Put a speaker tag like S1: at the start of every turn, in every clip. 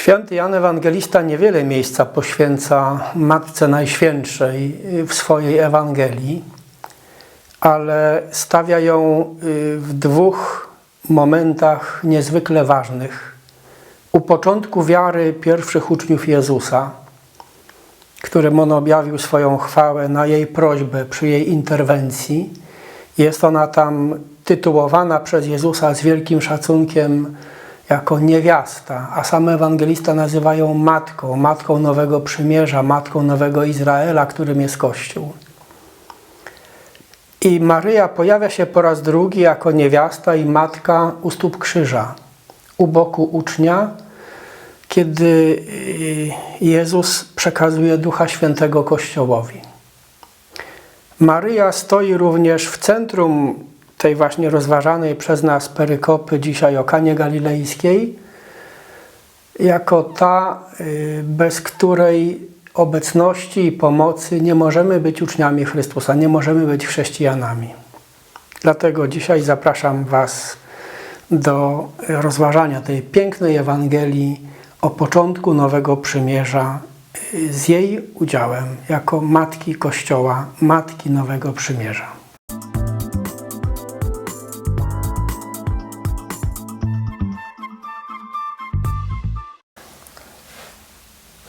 S1: Święty Jan Ewangelista niewiele miejsca poświęca Matce Najświętszej w swojej Ewangelii, ale stawia ją y, w dwóch momentach niezwykle ważnych. U początku wiary pierwszych uczniów Jezusa, którym on objawił swoją chwałę na jej prośbę przy jej interwencji, jest ona tam tytułowana przez Jezusa z wielkim szacunkiem jako niewiasta, a sam ewangelista nazywa ją matką, matką Nowego Przymierza, matką Nowego Izraela, którym jest Kościół. I Maryja pojawia się po raz drugi jako niewiasta i matka u stóp krzyża, u boku ucznia, kiedy y, Jezus przekazuje Ducha Świętego Kościołowi. Maryja stoi również w centrum tej właśnie rozważanej przez nas perykopy dzisiaj o Kanie Galilejskiej, jako ta, y, bez której obecności i pomocy nie możemy być uczniami Chrystusa, nie możemy być chrześcijanami. Dlatego dzisiaj zapraszam Was do rozważania tej pięknej Ewangelii o początku Nowego Przymierza y, z jej udziałem jako Matki Kościoła, Matki Nowego Przymierza.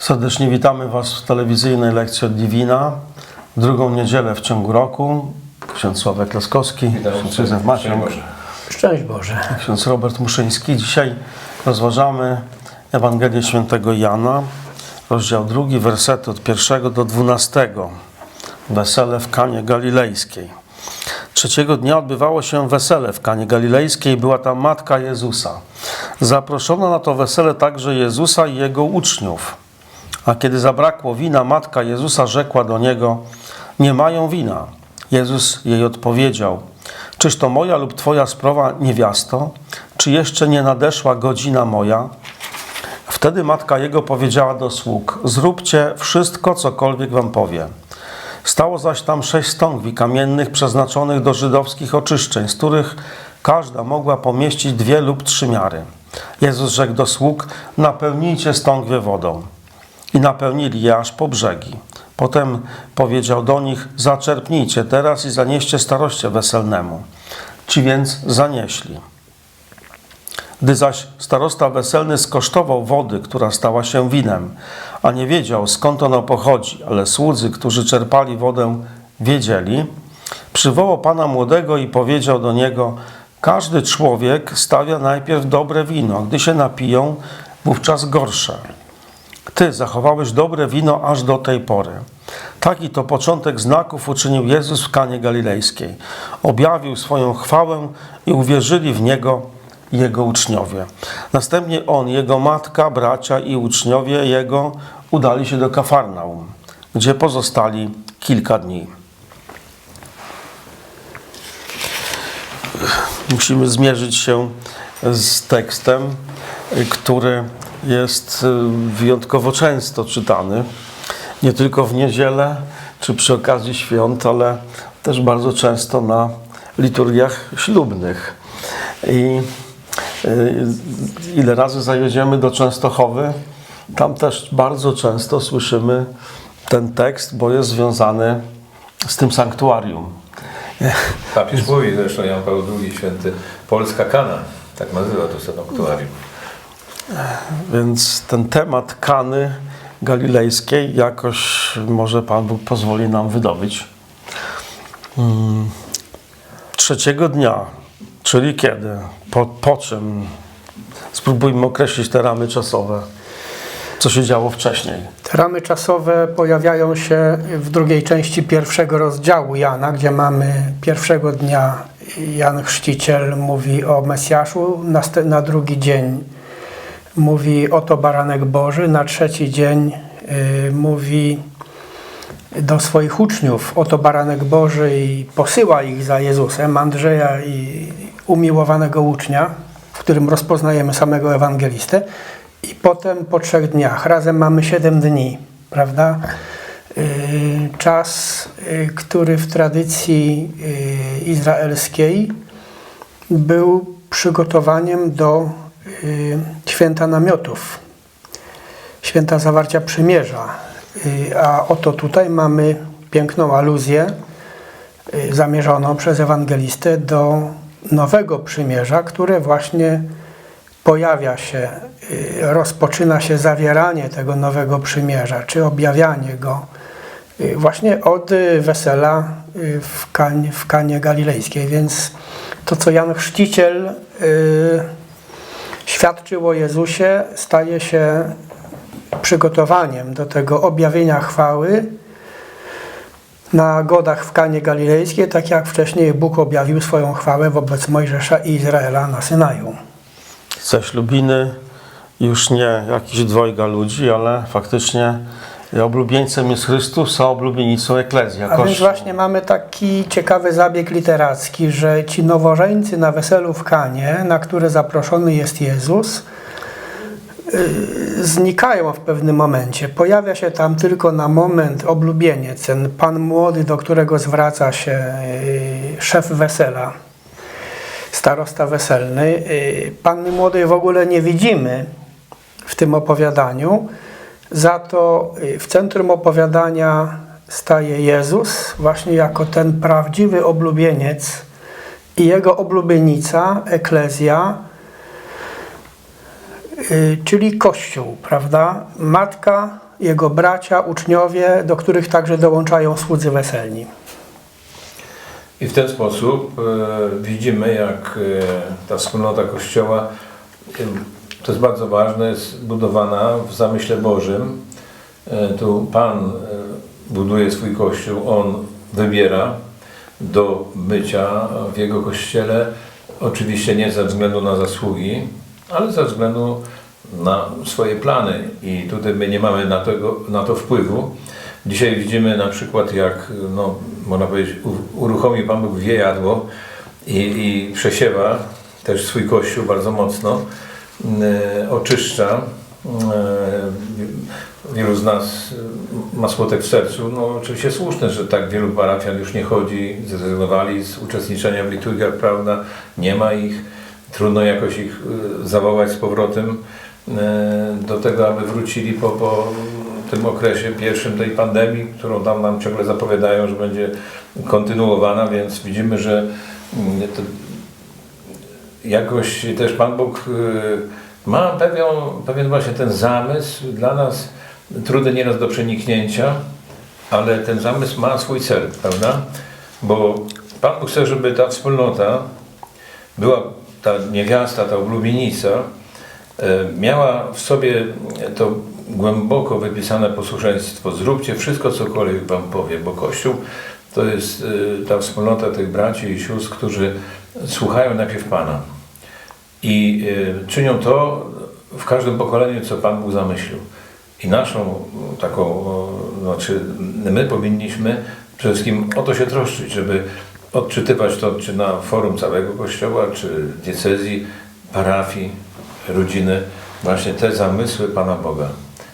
S2: Serdecznie witamy Was w telewizyjnej lekcji od Divina. Drugą niedzielę w ciągu roku. Ksiądz Sławek Laskowski, ksiądz Józef Maciąg,
S1: Szczęść Boże.
S2: ksiądz Robert Muszyński. Dzisiaj rozważamy Ewangelię Świętego Jana, rozdział drugi, wersety od pierwszego do dwunastego. Wesele w Kanie Galilejskiej. Trzeciego dnia odbywało się wesele w Kanie Galilejskiej. Była tam matka Jezusa. Zaproszono na to wesele także Jezusa i jego uczniów. A kiedy zabrakło wina, matka Jezusa rzekła do niego: Nie mają wina. Jezus jej odpowiedział: Czyż to moja lub twoja sprawa, niewiasto? Czy jeszcze nie nadeszła godzina moja? Wtedy matka jego powiedziała do sług: Zróbcie wszystko, cokolwiek wam powie. Stało zaś tam sześć stągwi kamiennych przeznaczonych do żydowskich oczyszczeń, z których każda mogła pomieścić dwie lub trzy miary. Jezus rzekł do sług: Napełnijcie stągwie wodą. I napełnili je aż po brzegi. Potem powiedział do nich: Zaczerpnijcie teraz i zanieście staroście weselnemu. Ci więc zanieśli. Gdy zaś starosta weselny skosztował wody, która stała się winem, a nie wiedział skąd ono pochodzi, ale słudzy, którzy czerpali wodę, wiedzieli, przywołał pana młodego i powiedział do niego: Każdy człowiek stawia najpierw dobre wino, gdy się napiją, wówczas gorsze. Ty zachowałeś dobre wino aż do tej pory. Taki to początek znaków uczynił Jezus w Kanie Galilejskiej. Objawił swoją chwałę i uwierzyli w Niego Jego uczniowie. Następnie On, Jego matka, bracia i uczniowie Jego udali się do Kafarnaum, gdzie pozostali kilka dni. Musimy zmierzyć się z tekstem, który jest y, wyjątkowo często czytany, nie tylko w niedzielę czy przy okazji świąt, ale też bardzo często na liturgiach ślubnych. I y, ile razy zajedziemy do Częstochowy, tam też bardzo często słyszymy ten tekst, bo jest związany z tym sanktuarium.
S3: Papież mówi zresztą Jan Paweł II święty Polska Kana, tak nazywa to sanktuarium.
S2: Więc ten temat Kany Galilejskiej jakoś może Pan Bóg pozwoli nam wydobyć. Mm, Trzeciego dnia, czyli kiedy? Po, po czym? Spróbujmy określić te ramy czasowe. Co się działo wcześniej?
S1: Te ramy czasowe pojawiają się w drugiej części pierwszego rozdziału Jana, gdzie mamy pierwszego dnia Jan Chrzciciel mówi o Mesjaszu, nast- na drugi dzień mówi oto baranek Boży, na trzeci dzień y, mówi do swoich uczniów oto baranek Boży i posyła ich za Jezusem, Andrzeja i umiłowanego ucznia, w którym rozpoznajemy samego ewangelistę i potem po trzech dniach, razem mamy siedem dni, prawda? Y, Czas, y, który w tradycji y, izraelskiej był przygotowaniem do święta namiotów. święta zawarcia przymierza. Y, A oto tutaj mamy piękną aluzję y, zamierzoną przez ewangelistę do nowego przymierza, które właśnie pojawia się, y, rozpoczyna się zawieranie tego nowego przymierza, czy objawianie go właśnie od wesela w, w Kanie Galilejskiej. Więc to, co Jan Chrzciciel świadczył o Jezusie, staje się przygotowaniem do tego objawienia chwały na godach w Kanie Galilejskiej, tak jak wcześniej Bóg objawił swoją chwałę wobec Mojżesza i Izraela na Synaju.
S2: Ze ślubiny już nie jakiś dwojga ludzi, ale faktycznie oblubieńcem jest Chrystus, a oblubienicą Eklezja,
S1: A więc właśnie mamy taki ciekawy zabieg literacki, że ci nowożeńcy na weselu w Kanie, na które zaproszony jest Jezus, yy, znikają w pewnym momencie. Pojawia się tam tylko na moment oblubieniec, ten pan młody, do którego zwraca się yy, szef wesela, starosta weselny. Yy, Panny młodej w ogóle nie widzimy w tym opowiadaniu. Za to y, w centrum opowiadania staje Jezus, właśnie jako ten prawdziwy oblubieniec i jego oblubienica, eklezja, y, czyli Kościół, prawda? Matka, jego bracia, uczniowie, do których także dołączają słudzy weselni.
S3: I w ten sposób e, widzimy, jak ta wspólnota Kościoła, to jest bardzo ważne, jest budowana w zamyśle Bożym. E, tu Pan e, buduje swój Kościół, On wybiera do bycia w Jego Kościele, oczywiście nie ze względu na zasługi, ale ze względu na swoje plany i tutaj my nie mamy na, tego, na to wpływu. Dzisiaj widzimy na przykład jak, no, można powiedzieć, u- uruchomił Pan Bóg wiejadło i, i przesiewa też swój Kościół bardzo mocno, oczyszcza. E, wielu z nas ma smutek w sercu. No oczywiście słuszne, że tak wielu parafian już nie chodzi, zrezygnowali z uczestniczenia w liturgiach, prawda? Nie ma ich. Trudno jakoś ich e, zawołać z powrotem do tego, aby wrócili po, po tym okresie pierwszym tej pandemii, którą tam nam ciągle zapowiadają, że będzie kontynuowana, więc widzimy, że jakoś też Pan Bóg y, ma pewien, pewien właśnie ten zamysł dla nas trudny nieraz do przeniknięcia, ale ten zamysł ma swój cel, prawda? Bo Pan Bóg chce, żeby ta wspólnota była ta niewiasta, ta oblubienica, e, miała w sobie to głęboko wypisane posłuszeństwo. Zróbcie wszystko, cokolwiek Wam powie, bo Kościół to jest e, ta wspólnota tych braci i sióstr, którzy słuchają najpierw Pana i e, czynią to w każdym pokoleniu, co Pan Bóg zamyślił. I naszą taką, o, znaczy my powinniśmy przede wszystkim o to się troszczyć, żeby odczytywać to czy na forum całego kościoła, czy diecezji, parafii, rodziny, właśnie te zamysły Pana Boga.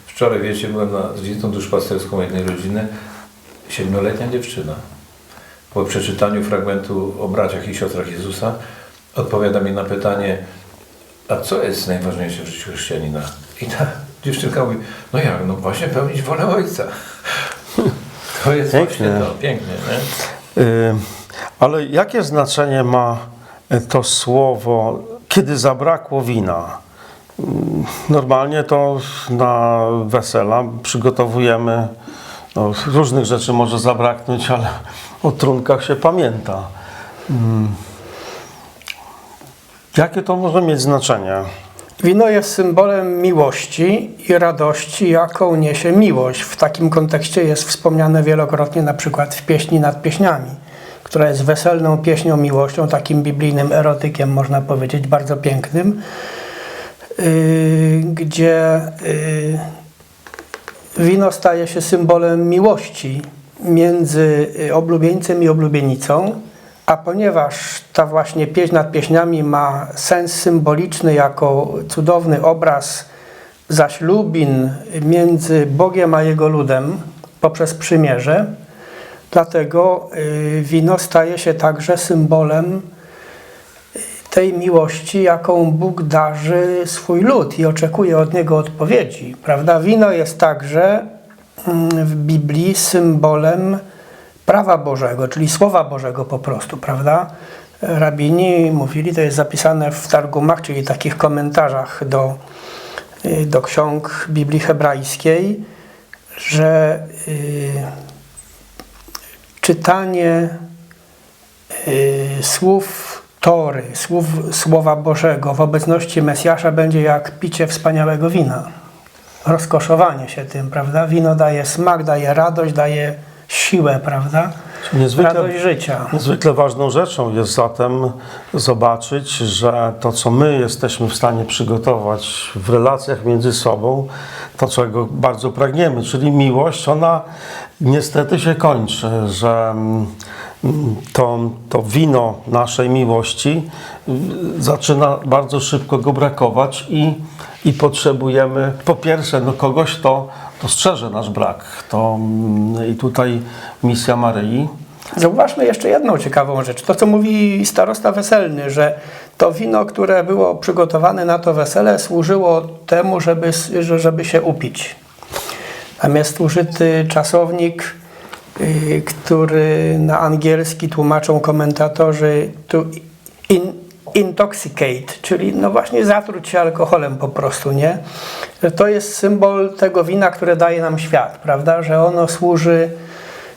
S3: Wczoraj, wiecie, byłem na, z wizytą duszpasterską jednej rodziny, siedmioletnia dziewczyna. Po przeczytaniu fragmentu o braciach i siostrach Jezusa odpowiada mi na pytanie, a co jest najważniejsze w życiu chrześcijanina? I ta dziewczynka mówi, no jak, no właśnie pełnić wolę Ojca. To jest
S2: Pięknie.
S3: właśnie to, pięknie, nie?
S2: Y, Ale jakie znaczenie ma y, to słowo, kiedy zabrakło wina? Mm, Normalnie to na wesela przygotowujemy, no, różnych rzeczy może zabraknąć, ale o trunkach się pamięta. Mm. Jakie to może mieć znaczenie?
S1: Wino jest symbolem miłości i radości, jaką niesie miłość. W takim kontekście jest wspomniane wielokrotnie na przykład w pieśni nad pieśniami, która jest weselną pieśnią miłością, takim biblijnym erotykiem, można powiedzieć, bardzo pięknym, yy, gdzie yy, wino staje się symbolem miłości między y, oblubieńcem i oblubienicą. A ponieważ ta właśnie pieśń nad pieśniami ma sens symboliczny jako cudowny obraz zaślubin między Bogiem a Jego ludem poprzez przymierze, dlatego y, wino staje się także symbolem tej miłości, jaką Bóg darzy swój lud i oczekuje od niego odpowiedzi. Prawda? Wino jest także mm, w Biblii symbolem prawa Bożego, czyli Słowa Bożego po prostu, prawda? Rabini mówili, to jest zapisane w Targumach, czyli takich komentarzach do, y, do ksiąg Biblii hebrajskiej, że y, czytanie y, słów Tory, słów Słowa Bożego w obecności Mesjasza będzie jak picie wspaniałego wina. Rozkoszowanie się tym, prawda? Wino daje smak, daje radość, daje siłę, prawda?
S2: Niezwykle,
S1: Radość życia.
S2: niezwykle ważną rzeczą jest zatem zobaczyć, że to, co my jesteśmy w stanie przygotować w relacjach między sobą, to, czego bardzo pragniemy, czyli miłość, ona niestety się kończy, że mm, to, to wino naszej miłości y, zaczyna bardzo szybko go brakować i, i potrzebujemy po pierwsze no, kogoś, kto dostrzeże nasz brak. To, mm, I tutaj misja Maryi.
S1: Zauważmy jeszcze jedną ciekawą rzecz. To, co mówi starosta weselny, że to wino, które było przygotowane na to wesele, służyło temu, żeby, żeby się upić. Tam jest użyty czasownik, który na angielski tłumaczą komentatorzy to in, intoxicate, czyli no właśnie zatruć się alkoholem po prostu, nie? To jest symbol tego wina, które daje nam świat, prawda? Że ono służy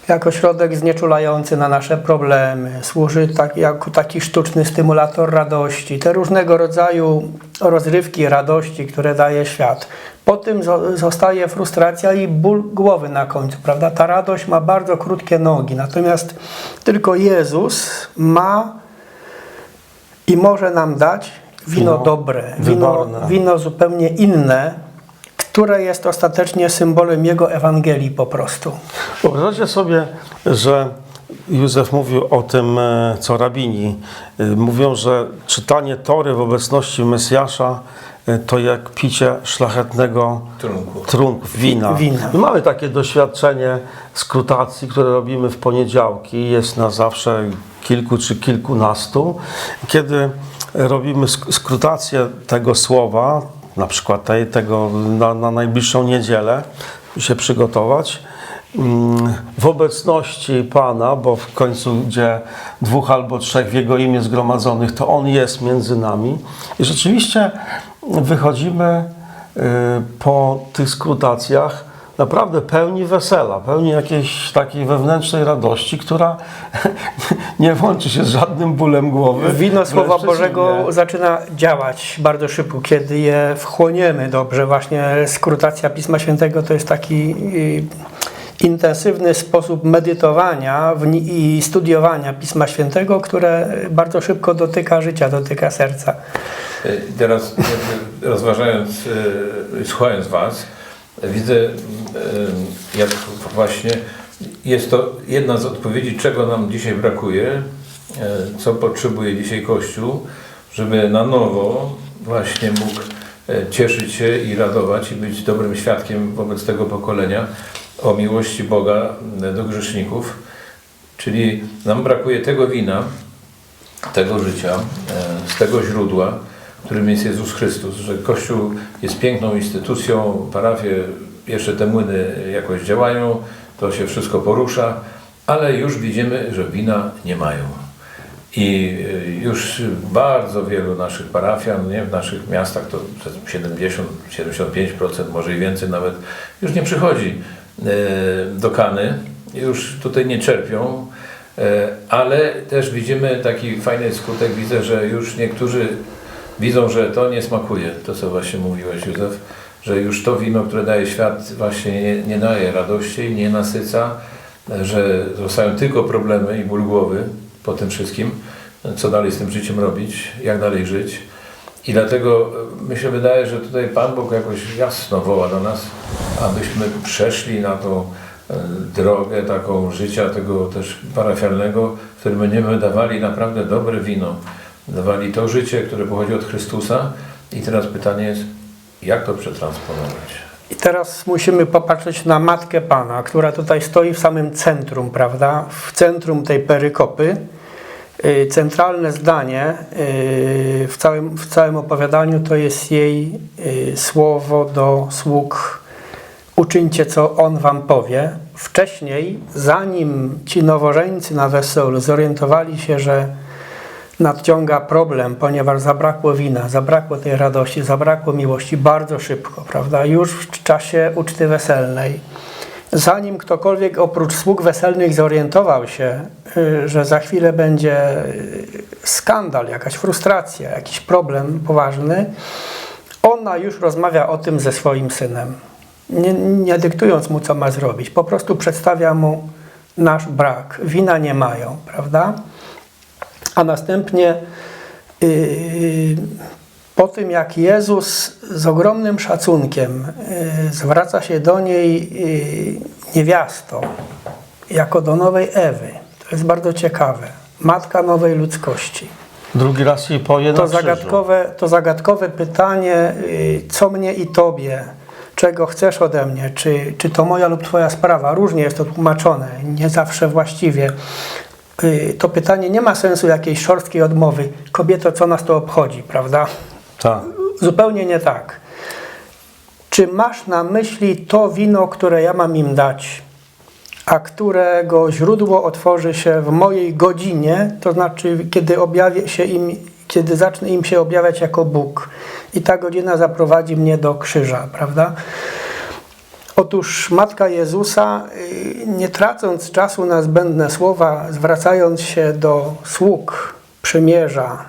S1: jako środek znieczulający na nasze problemy, służy tak, jako taki sztuczny stymulator radości, te różnego rodzaju rozrywki radości, które daje świat. Po tym zo- zostaje frustracja i ból głowy na końcu, prawda? Ta radość ma bardzo krótkie nogi, natomiast tylko Jezus ma i może nam dać wino,
S2: Wino
S1: dobre, wino, wino zupełnie inne, które jest ostatecznie symbolem Jego Ewangelii po prostu.
S2: Wyobraźcie sobie, że Józef mówił o tym, e, co rabini. E, Mówią, że czytanie Tory w obecności Mesjasza e, to jak picie szlachetnego
S3: Trunku.
S2: trunku, wina.
S1: Wina.
S2: My mamy takie doświadczenie skrutacji, które robimy w poniedziałki. Jest nas zawsze kilku czy kilkunastu. Kiedy robimy sk- skrutację tego słowa, na przykład tej, tego na, na najbliższą niedzielę, się przygotować, mm, w obecności Pana, bo w końcu gdzie dwóch albo trzech w Jego imię zgromadzonych, to On jest między nami. I rzeczywiście wychodzimy y, po tych skrutacjach naprawdę pełni wesela, pełni jakiejś takiej wewnętrznej radości, która nie łączy się z żadnym bólem głowy.
S1: Wino Słowa. Bożego zaczyna działać bardzo szybko, kiedy je wchłoniemy dobrze. Właśnie skrutacja Pisma Świętego to jest taki y, intensywny sposób medytowania i studiowania Pisma Świętego, które bardzo szybko dotyka życia, dotyka serca.
S3: Y, Teraz rozważając, y, słuchając Was, widzę, jak właśnie jest to jedna z odpowiedzi, czego nam dzisiaj brakuje, y, co potrzebuje dzisiaj Kościół, żeby na nowo właśnie mógł y, cieszyć się i radować i być dobrym świadkiem wobec tego pokolenia o miłości Boga y, do grzeszników. Czyli nam brakuje tego wina, tego życia, e, z tego źródła, którym jest Jezus Chrystus, że Kościół jest piękną instytucją, parafie, jeszcze te młyny jakoś działają, to się wszystko porusza, ale już widzimy, że wina nie mają. I e, już bardzo wielu naszych parafian, nie, w naszych miastach to 70-75%, może i więcej nawet, już nie przychodzi e, do Kany, już tutaj nie czerpią, E, ale też widzimy taki fajny skutek, widzę, że już niektórzy widzą, że to nie smakuje, to co właśnie mówiłeś Józef, że już to wino, które daje świat właśnie nie, nie daje radości, nie nasyca, że zostają tylko problemy i ból głowy po tym wszystkim, co dalej z tym życiem robić, jak dalej żyć. I dlatego e, mi się wydaje, że tutaj Pan Bóg jakoś jasno woła do nas, abyśmy przeszli na tą e, drogę taką życia tego też parafialnego, w którym będziemy dawali naprawdę dobre wino, dawali to życie, które pochodzi od Chrystusa. I teraz pytanie jest, jak to przetransponować?
S1: I teraz musimy popatrzeć na Matkę Pana, która tutaj stoi w samym centrum, prawda? W centrum tej perykopy. Y, Centralne zdanie y, w całym, w całym opowiadaniu to jest jej y, słowo do sług uczyńcie, co on wam powie. Wcześniej, zanim ci nowożeńcy na weselu zorientowali się, że nadciąga problem, ponieważ zabrakło wina, zabrakło tej radości, zabrakło miłości bardzo szybko, prawda? Już w czasie uczty weselnej. Zanim ktokolwiek oprócz sług weselnych zorientował się, y, że za chwilę będzie y, skandal, jakaś frustracja, jakiś problem poważny, ona już rozmawia o tym ze swoim synem. Nie, nie dyktując mu, co ma zrobić. Po prostu przedstawia mu nasz brak. Wina nie mają, prawda? A następnie yy, po tym, jak Jezus z ogromnym szacunkiem yy, zwraca się do niej niewiasto, jako do nowej Ewy, to jest bardzo ciekawe, matka nowej ludzkości.
S2: Drugi raz jej poje
S1: To zagadkowe, to zagadkowe pytanie, co mnie i tobie, czego chcesz ode mnie, czy, czy to moja lub twoja sprawa, różnie jest to tłumaczone, nie zawsze właściwie. Yy, To pytanie nie ma sensu jakiejś szorstkiej odmowy. Kobieto, co nas to obchodzi, prawda?
S2: Tak.
S1: Zupełnie nie tak. Czy masz na myśli to wino, które ja mam im dać, a którego źródło otworzy się w mojej godzinie, to znaczy kiedy objawię się im, kiedy zacznę im się objawiać jako Bóg i ta godzina zaprowadzi mnie do krzyża, prawda? Otóż Matka Jezusa, y, nie tracąc czasu na zbędne słowa, zwracając się do sług przymierza,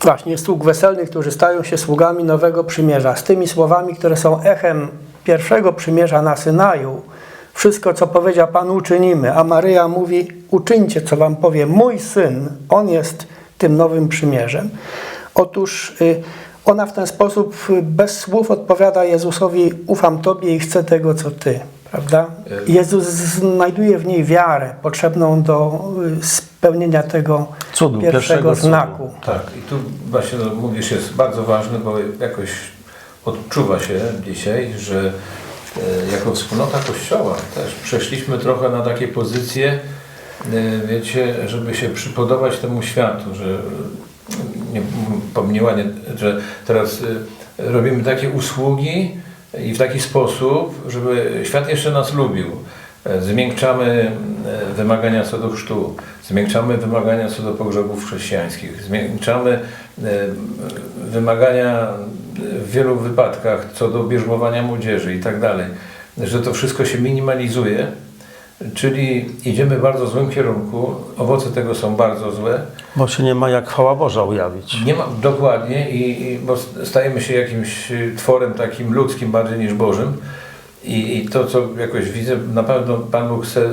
S1: właśnie sług weselnych, którzy stają się sługami nowego przymierza, z tymi słowami, które są echem pierwszego przymierza na Synaju. Wszystko, co powiedział Pan, uczynimy. A Maryja mówi: Uczyńcie, co wam powie mój syn. On jest tym nowym przymierzem. Otóż y, ona w ten sposób y, bez słów odpowiada Jezusowi: Ufam Tobie i chcę tego, co Ty. Prawda? Jezus znajduje w niej wiarę potrzebną do y, spełnienia tego
S2: Cudu,
S1: pierwszego
S2: pierwszego cudu.
S1: znaku.
S3: Tak, i tu właśnie no, mówisz jest bardzo ważny, bo jakoś odczuwa się dzisiaj, że e, jako wspólnota Kościoła też przeszliśmy trochę na takie pozycje, e, wiecie, żeby się przypodobać temu światu, że e, nie, pomniła, że teraz e, robimy takie usługi i w taki sposób, żeby świat jeszcze nas lubił. E, Zmiękczamy e, wymagania co do chrztu, zmiękczamy wymagania co do pogrzebów chrześcijańskich, zmiękczamy e, wymagania w wielu wypadkach co do bierzmowania młodzieży i tak dalej. Że to wszystko się minimalizuje, czyli idziemy w bardzo złym kierunku, owoce tego są bardzo złe.
S2: Bo się nie ma jak chwała Boża ujawić.
S3: Nie ma, dokładnie, i, i, bo stajemy się jakimś y, tworem takim ludzkim bardziej niż Bożym. I, I to, co jakoś widzę, na pewno Pan Bóg chce,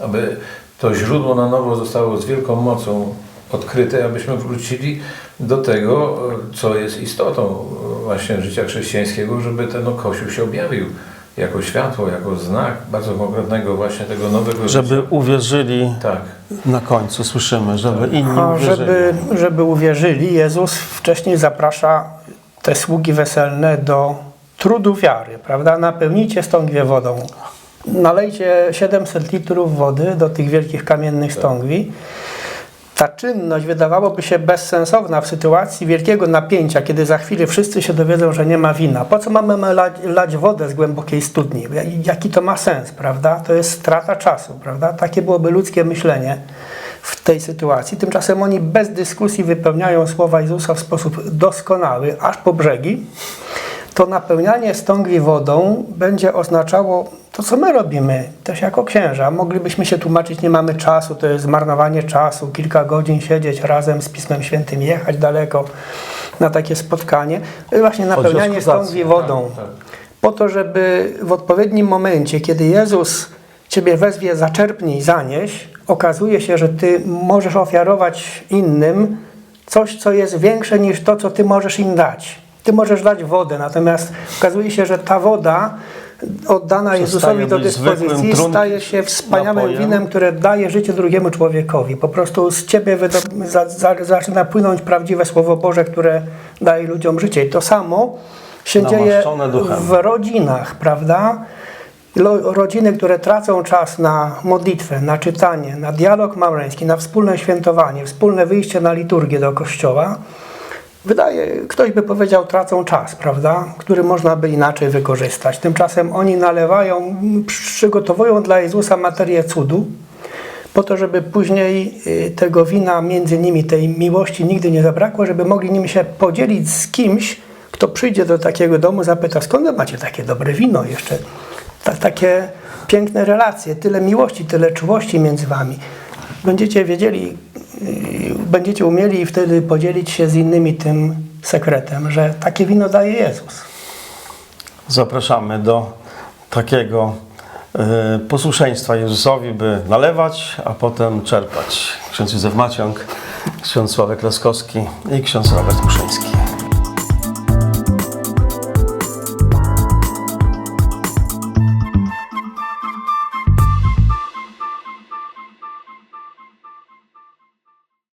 S3: aby to źródło na nowo zostało z wielką mocą odkryte, abyśmy wrócili do tego, y, co jest istotą y, właśnie życia chrześcijańskiego, żeby ten no, Kościół się objawił jako światło, jako znak bardzo konkretnego właśnie tego nowego
S2: Żeby
S3: życia.
S2: uwierzyli
S3: Tak.
S2: na końcu, słyszymy, żeby inni
S1: A
S2: uwierzyli.
S1: żeby, żeby uwierzyli, Jezus wcześniej zaprasza te sługi weselne do trudu wiary, prawda? Napełnijcie stągwie wodą. Nalejcie 700 litrów wody do tych wielkich kamiennych stągwi. Ta czynność wydawałoby się bezsensowna w sytuacji wielkiego napięcia, kiedy za chwilę wszyscy się dowiedzą, że nie ma wina. Po co mamy lać, lać wodę z głębokiej studni? Jaki to ma sens, prawda? To jest strata czasu, prawda? Takie byłoby ludzkie myślenie w tej sytuacji. Tymczasem oni bez dyskusji wypełniają słowa Jezusa w sposób doskonały, aż po brzegi. To napełnianie stągwi wodą będzie oznaczało to, co my robimy, też jako księża. Moglibyśmy się tłumaczyć, nie mamy czasu, to jest zmarnowanie czasu, kilka godzin siedzieć razem z Pismem Świętym, jechać daleko na takie spotkanie. To jest właśnie napełnianie
S2: woskuzację,
S1: stągwi wodą
S3: tak.
S1: po to, żeby w odpowiednim momencie, kiedy Jezus Ciebie wezwie, zaczerpnij, zanieś, okazuje się, że Ty możesz ofiarować innym coś, co jest większe niż to, co Ty możesz im dać. Ty możesz dać wodę, natomiast okazuje się, że ta woda oddana Jezusowi do dyspozycji staje się wspaniałym
S2: napojem.
S1: winem, które daje życie drugiemu człowiekowi. Po prostu z Ciebie za, za, zaczyna płynąć prawdziwe Słowo Boże, które daje ludziom życie. I to samo się dzieje
S2: duchem.
S1: w rodzinach, prawda? Rodziny, które tracą czas na modlitwę, na czytanie, na dialog małżeński, na wspólne świętowanie, wspólne wyjście na liturgię do kościoła, wydaje, ktoś by powiedział, tracą czas, prawda, który można by inaczej wykorzystać. Tymczasem oni nalewają, przygotowują dla Jezusa materię cudu, po to, żeby później y, tego wina między nimi, tej miłości nigdy nie zabrakło, żeby mogli nim się podzielić z kimś, kto przyjdzie do takiego domu, zapyta, skąd macie takie dobre wino jeszcze? Ta, takie piękne relacje, tyle miłości, tyle czułości między wami. Będziecie wiedzieli, będziecie umieli wtedy podzielić się z innymi tym sekretem, że takie wino daje Jezus.
S2: Zapraszamy do takiego e, posłuszeństwa Jezusowi, by nalewać, a potem czerpać. Ksiądz Józef Maciąg, ksiądz Sławek Laskowski i ksiądz Robert Muszyński.